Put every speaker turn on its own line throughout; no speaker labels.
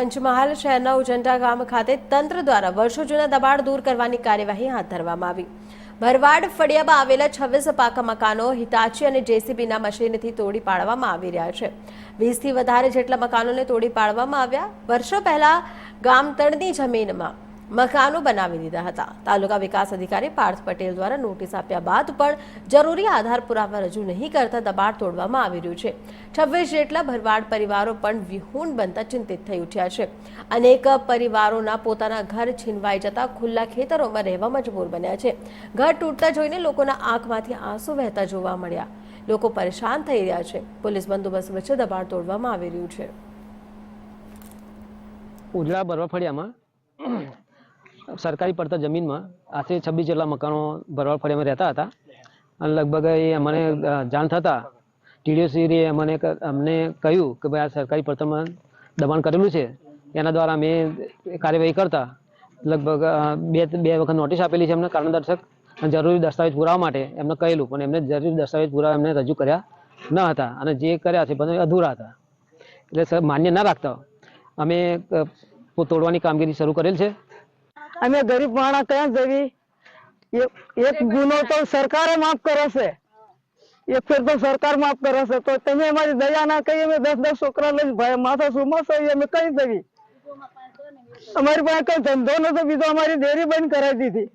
પંચમહાલ શહેરના ઉજંડા ગામ ખાતે તંત્ર દ્વારા વર્ષો જૂના દબાણ દૂર કરવાની કાર્યવાહી હાથ ધરવામાં આવી. ભરવાડ ફળિયામાં આવેલા છવ્વીસ પાકા મકાનો હિતાચી અને જેસીબીના મશીનથી તોડી પાડવામાં આવી રહ્યા છે. વીસથી વધારે જેટલા મકાનોને તોડી પાડવામાં આવ્યા. વર્ષો પહેલા ગામતળની જમીનમાં મકાનો બનાવી દીધા હતા. તાલુકા વિકાસ અધિકારી પાર્થ પટેલ દ્વારા નોટિસ આપ્યા બાદ પણ જરૂરી આધાર પુરાવા રજૂ નહીં કરતા દબાણ તોડવામાં આવી રહ્યું છે. છવ્વીસ જેટલા ભરવાડ પરિવારો પણ વિહૂન બનતા ચિંતિત થઈ ઉઠ્યા છે. અનેક પરિવારોના પોતાના ઘર છીનવાઈ જતા ખુલ્લા ખેતરોમાં રહેવા મજબૂર બન્યા છે. ઘર તૂટતા જોઈને લોકોના આંખમાંથી આંસુ વહેતા જોવા મળ્યા. લોકો પરેશાન થઈ રહ્યા છે. પોલીસ બંદોબસ્ત વચ્ચે દબાણ તોડવામાં આવી રહ્યું છે.
ઉજળા બરવા ફળિયામાં સરકારી પડતર જમીનમાં આશરે છવ્વીસ જેટલા મકાનો ભરવાડ ફળિયામાં રહેતા હતા. અને લગભગ એ અમને જાણ થતાં ટીડીઓસીએ અમને અમને કહ્યું કે ભાઈ આ સરકારી પડતરમાં દબાણ કરેલું છે. એના દ્વારા અમે કાર્યવાહી કરતા લગભગ બે બે વખત નોટિસ આપેલી છે એમને કારણદર્શક અને જરૂરી દસ્તાવેજ પુરાવા માટે એમને કહેલું, પણ એમને જરૂરી દસ્તાવેજ પુરાવા એમને રજૂ કર્યા ન હતા અને જે કર્યા છે બધા અધૂરા હતા. એટલે સર માન્ય ના રાખતા. અમે તોડવાની કામગીરી શરૂ કરેલ છે.
અમે ગરીબ માણસ ક્યાં જવી એક ગુનો તો સરકારે માફ કરે છે. એક ફેર તો સરકાર માફ કરે છે. તો તમે અમારી દયા ના કહી અમે દસ દસ છોકરા લઈ ભાઈ માથા સુમાસો અમે કઈ જવી અમારી પાસે કઈ ધંધો નતો બીજો અમારી ડેરી બંધ કરાવી દીધી.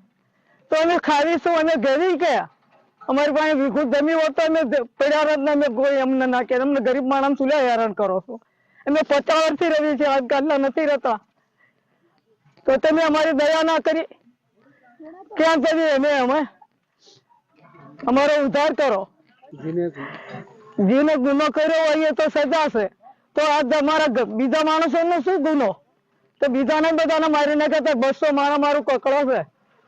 તો અમે ખાવીશું અમે ઘરી કે? અમારી પાસે વિખું જમી હોત તો અમે પડ્યા ને અમે કોઈ એમને ના કે અમને ગરીબ માણસ લે હેરાન કરો છો. અમે પચાસ વર્ષથી રહીએ છીએ આજકાલના નથી રહેતા. તો તમે અમારી દયા ના કરી. ક્યાં જઈએ અમે અમે? અમારો ઉદ્ધાર કરો. જીને ગુનો કર્યો હોય તો સજા છે. તો આ તમારા બીજા માણસો નો શું ગુનો? તો બીજાને બધાને મારી નાખે તો બસો મારા મારું કકડો છે.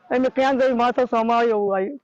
એને ક્યાં જઈ માથે સમાય એવું આવ્યું